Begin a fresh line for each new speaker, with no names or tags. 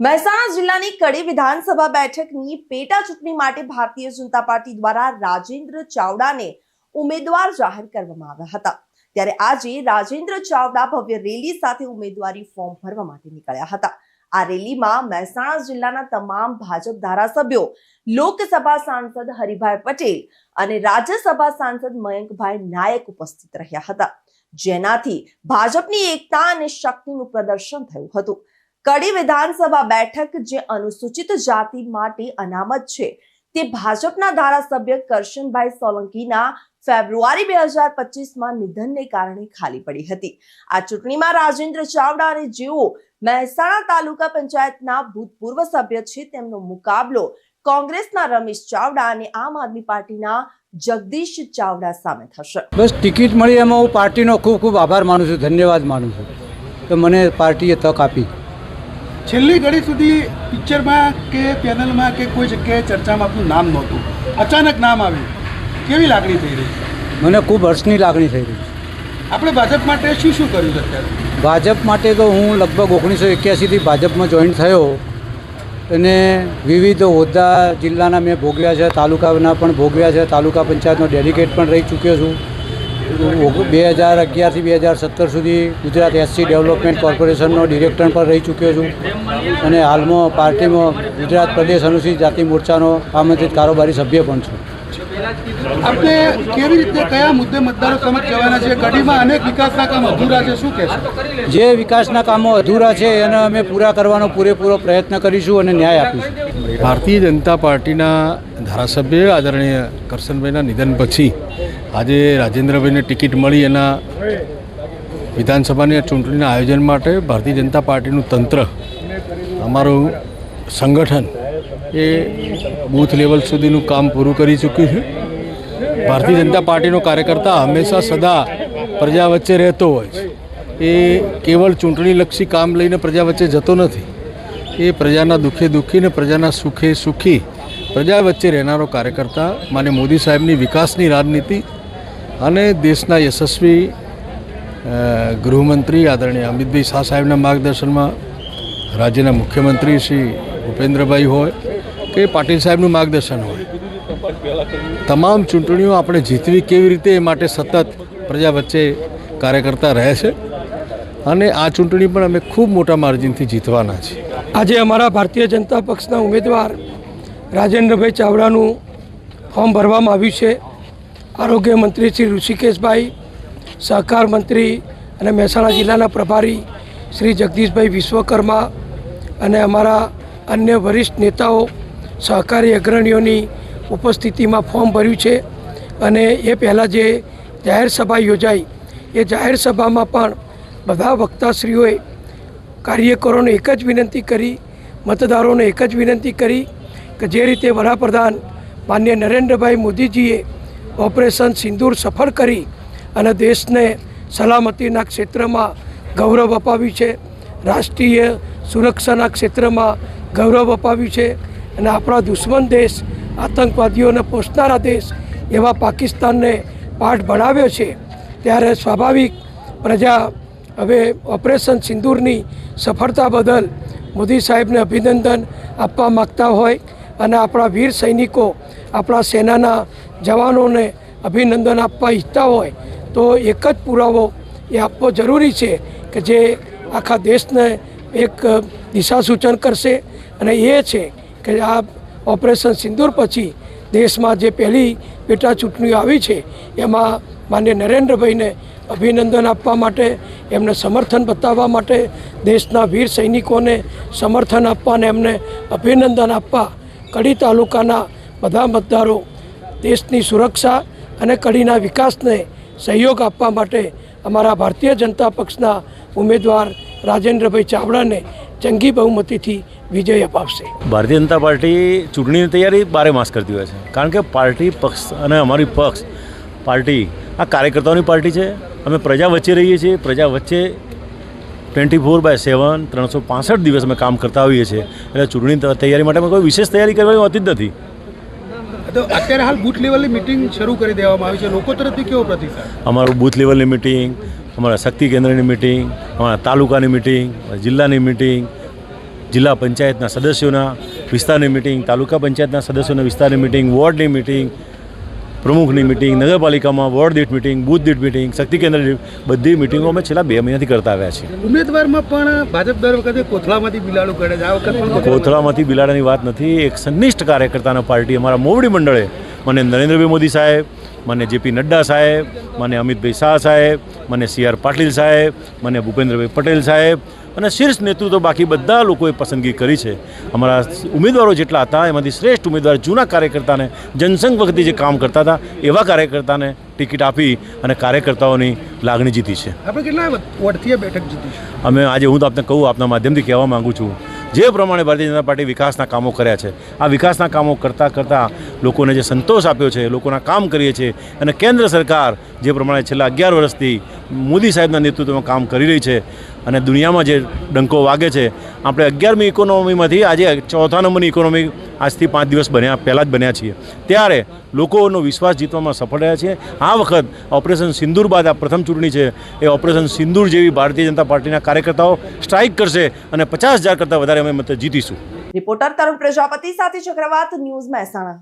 મહેસાણા જિલ્લાની કડી વિધાનસભા બેઠકની પેટા ચૂંટણી માટે ભારતીય જનતા પાર્ટી દ્વારા રાજેન્દ્ર ચાવડાને ઉમેદવાર જાહેર કરવામાં આવ્યા હતા. ત્યારે આજે રાજેન્દ્ર ચાવડા ભવ્ય રેલી સાથે ઉમેદવારી ફોર્મ ભરવા માટે નીકળ્યા હતા. આ રેલીમાં મહેસાણા જિલ્લાના તમામ ભાજપ ધારાસભ્યો, લોકસભા સાંસદ હરિભાઈ પટેલ અને રાજ્યસભા સાંસદ મયંકભાઈ નાયક ઉપસ્થિત રહ્યા હતા. જેનાથી ભાજપની એકતા અને શક્તિનું પ્રદર્શન થયું હતું. કડી વિધાનસભા બેઠક જે અનુસૂચિત જાતિ માટે અનામત છે, તે ભાજપના ધારાસભ્ય કરશનભાઈ સોલંકીના ફેબ્રુઆરી બે હજાર પચીસમાં નિધનને કારણે ખાલી પડી હતી. આ ચૂંટણીમાં રાજેન્દ્ર ચાવડા અને જેઓ મહેસાણા તાલુકા પંચાયતના ભૂતપૂર્વ સભ્ય છે, તેમનો મુકાબલો કોંગ્રેસના રમેશ ચાવડા અને આમ આદમી પાર્ટીના જગદીશ ચાવડા સામે થશે.
બસ ટિકિટ મળી એમાં હું પાર્ટીનો ખૂબ ખૂબ આભાર માનું છું, ધન્યવાદ માનું છું. કે મને પાર્ટીએ તક આપી.
છેલ્લી ઘડી સુધી પિક્ચરમાં કે પેનલમાં કે કોઈ જગ્યાએ ચર્ચામાં આપનું નામ નહોતું. અચાનક નામ આવ્યું. કેવી લાગણી થઈ રહી?
મને ખૂબ હર્ષની લાગણી થઈ રહી
આપણે ભાજપ માટે શું શું કર્યું છે અત્યારે?
ભાજપ માટે તો હું લગભગ ઓગણીસો એક્યાસીથી ભાજપમાં જોઈન થયો અને વિવિધ હોદ્દા જિલ્લાના મેં ભોગવ્યા છે તાલુકાના પણ ભોગવ્યા છે તાલુકા પંચાયતનો ડેલિગેટ પણ રહી ચૂક્યો છું. બે હજાર અગિયારથી બે હજાર સત્તર સુધી ગુજરાત એસસી ડેવલપમેન્ટ કોર્પોરેશનનો ડિરેક્ટર પણ રહી ચૂક્યો છું. અને હાલમાં પાર્ટીમાં ગુજરાત પ્રદેશ અનુસૂચિત જાતિ મોરચાનો આમંત્રિત કારોબારી સભ્ય પણ છું.
આપણે કેવી રીતે કયા મુદ્દે મતદારો સમક્ષ જવાના છે? કડીમાં અનેક વિકાસના કામ અધૂરા છે. શું કહેશો?
જે વિકાસના કામો અધૂરા છે એને અમે પૂરા કરવાનો પૂરેપૂરો પ્રયત્ન કરીશું અને ન્યાય આપીશું.
ભારતીય જનતા પાર્ટીના ધારાસભ્ય આદરણીય કરશનભાઈના નિધન પછી આજે રાજેન્દ્રભાઈને ટિકિટ મળી એના વિધાનસભાની ચૂંટણીના આયોજન માટે ભારતીય જનતા પાર્ટીનું તંત્ર, અમારું સંગઠન એ બૂથ લેવલ સુધીનું કામ પૂરું કરી ચૂક્યું છે. ભારતીય જનતા પાર્ટીનો કાર્યકર્તા હંમેશા સદા પ્રજા વચ્ચે રહેતો હોય છે. એ કેવળ ચૂંટણીલક્ષી કામ લઈને પ્રજા વચ્ચે જતો નથી. એ પ્રજાના દુઃખે દુઃખી ને પ્રજાના સુખે સુખી પ્રજા વચ્ચે રહેનારો કાર્યકર્તા માને મોદી સાહેબની વિકાસની રાજનીતિ અને દેશના યશસ્વી ગૃહમંત્રી આદરણીય અમિતભાઈ શાહ સાહેબના માર્ગદર્શનમાં રાજ્યના મુખ્યમંત્રી શ્રી ભૂપેન્દ્રભાઈ હોય કે પાટીલ સાહેબનું માર્ગદર્શન હોય, તમામ ચૂંટણીઓ આપણે જીતવી કેવી રીતે એ માટે સતત પ્રજા વચ્ચે કાર્યકર્તા રહે છે અને આ ચૂંટણી પણ અમે ખૂબ મોટા માર્જિનથી જીતવાના છીએ.
આજે અમારા ભારતીય જનતા પક્ષના ઉમેદવાર રાજેન્દ્રભાઈ ચાવડાનું ફોર્મ ભરવામાં આવ્યું છે. આરોગ્ય મંત્રી શ્રી ઋષિકેશભાઈ, સહકાર મંત્રી અને મહેસાણા જિલ્લાના પ્રભારી શ્રી જગદીશભાઈ વિશ્વકર્મા અને અમારા અન્ય વરિષ્ઠ નેતાઓ, સહકારી અગ્રણીઓની ઉપસ્થિતિમાં ફોર્મ ભર્યું છે અને એ પહેલાં જે જાહેર સભા યોજાઈ, એ જાહેર સભામાં પણ બધા વક્તાશ્રીઓએ કાર્યકરોને એક જ વિનંતી કરી, મતદારોને એક જ વિનંતી કરી કે જે રીતે વડાપ્રધાન માન્ય નરેન્દ્રભાઈ મોદીજીએ ઓપરેશન સિંદૂર સફળ કરી અને દેશને સલામતીના ક્ષેત્રમાં ગૌરવ અપાવ્યું છે. રાષ્ટ્રીય સુરક્ષાના ક્ષેત્રમાં ગૌરવ અપાવ્યું છે અને આપણા દુશ્મન દેશ, આતંકવાદીઓને પોષનારા દેશ એવા પાકિસ્તાનને પાઠ ભણાવ્યો છે. ત્યારે સ્વાભાવિક પ્રજા હવે ઓપરેશન સિંદૂરની સફળતા બદલ મોદી સાહેબને અભિનંદન આપવા માગતા હોય અને આપણા વીર સૈનિકો, આપણા સેનાના જવાનોને અભિનંદન આપવા ઈચ્છતા હોય, તો એક જ પુરાવો એ આપવો જરૂરી છે કે જે આખા દેશને એક દિશા સૂચન કરશે. અને એ છે કે આ ઓપરેશન સિંદૂર પછી દેશમાં જે પહેલી પેટા ચૂંટણીઓ આવી છે, એમાં માન્ય નરેન્દ્રભાઈને અભિનંદન આપવા માટે, એમને સમર્થન બતાવવા માટે, દેશના વીર સૈનિકોને સમર્થન આપવા અને એમને અભિનંદન આપવા કડી તાલુકાના બધા મતદારો દેશની સુરક્ષા અને કડીના વિકાસને સહયોગ આપવા માટે અમારા ભારતીય જનતા પક્ષના ઉમેદવાર રાજેન્દ્રભાઈ ચાવડાને જંગી બહુમતીથી વિજય અપાવશે.
ભારતીય જનતા પાર્ટી ચૂંટણીની તૈયારી બારે માસ કરતી હોય છે. કારણ કે પાર્ટી પક્ષ અને અમારી પક્ષ, પાર્ટી આ કાર્યકર્તાઓની પાર્ટી છે. અમે પ્રજા વચ્ચે રહીએ છીએ. પ્રજા વચ્ચે ટ્વેન્ટી ફોર બાય સેવન, ત્રણસો પાસઠ દિવસ અમે કામ કરતા હોઈએ છીએ. એટલે ચૂંટણી તૈયારી માટે અમે કોઈ વિશેષ તૈયારી કરવાની હોતી જ નથી.
તો અત્યારે હાલ બૂથ લેવલની મિટિંગ શરૂ કરી દેવામાં આવી છે. લોકો તરફથી કેવો પ્રતિસાદ?
અમારું બૂથ લેવલની મિટિંગ અમારા શક્તિ કેન્દ્રની મિટિંગ અમારા તાલુકાની મિટિંગ જિલ્લાની મિટિંગ જિલ્લા પંચાયતના સદસ્યોના વિસ્તારની મિટિંગ તાલુકા પંચાયતના સદસ્યોના વિસ્તારની મિટિંગ વોર્ડની મિટિંગ પ્રમુખની મિટિંગ નગરપાલિકામાં વોર્ડ દીઠ મિટિંગ બુથ દીઠ મિટિંગ શક્તિ કેન્દ્ર બધી મિટિંગો અમે છેલ્લા બે મહિનાથી કરતા આવ્યા છીએ.
ઉમેદવારમાં પણ ભાજપ દર વખતે કોથળામાંથી બિલાડું કરે છે. આ વખતે
કોથળામાંથી બિલાડાની વાત નથી. એક સંનિષ્ઠ કાર્યકર્તાના પાર્ટી અમારા મોવડી મંડળે મને નરેન્દ્રભાઈ મોદી સાહેબ મને જેપી નડ્ડા સાહેબ મને અમિતભાઈ શાહ સાહેબ મને સી આર પાટીલ સાહેબ મને ભૂપેન્દ્રભાઈ પટેલ સાહેબ અને શીર્ષ નેતૃત્વ બાકી બધા લોકોએ પસંદગી કરી છે. અમારા ઉમેદવારો જેટલા હતા એમાંથી શ્રેષ્ઠ ઉમેદવાર જૂના કાર્યકર્તાને જનસંઘ વખતે જે કામ કરતા હતા એવા કાર્યકર્તાને ટિકિટ આપી અને કાર્યકર્તાઓની લાગણી જીતી છે.
આપણે કેટલા વોટથી બેઠક જીતી
અમે આજે હું તો આપને કહું આપના માધ્યમથી કહેવા માગું છું જે પ્રમાણે ભારતીય જનતા પાર્ટી વિકાસના કામો કર્યા છે, આ વિકાસના કામો કરતાં કરતાં લોકોને જે સંતોષ આપ્યો છે, લોકોના કામ કરીએ છીએ અને કેન્દ્ર સરકાર જે પ્રમાણે છેલ્લા અગિયાર વર્ષથી મોદી સાહેબના નેતૃત્વમાં કામ કરી રહી છે અને દુનિયામાં જે ડંકો વાગે છે, આપણે અગિયારમી ઇકોનોમીમાંથી આજે ચોથા નંબરની ઇકોનોમી આજથી પાંચ દિવસ બન્યા, પહેલાં જ બન્યા છીએ. ત્યારે લોકોનો વિશ્વાસ જીતવામાં સફળ રહ્યા છે આ વખત ઓપરેશન સિંદૂર બાદ આ પ્રથમ ચૂંટણી છે. એ ઓપરેશન સિંદૂર જેવી ભારતીય જનતા પાર્ટીના કાર્યકર્તાઓ સ્ટ્રાઇક કરશે અને પચાસ હજાર કરતાં વધારે અમે મત જીતીશું.
રિપોર્ટર તરુણ પ્રજાપતિ સાથે ચક્રવાત ન્યૂઝ મહેસાણા.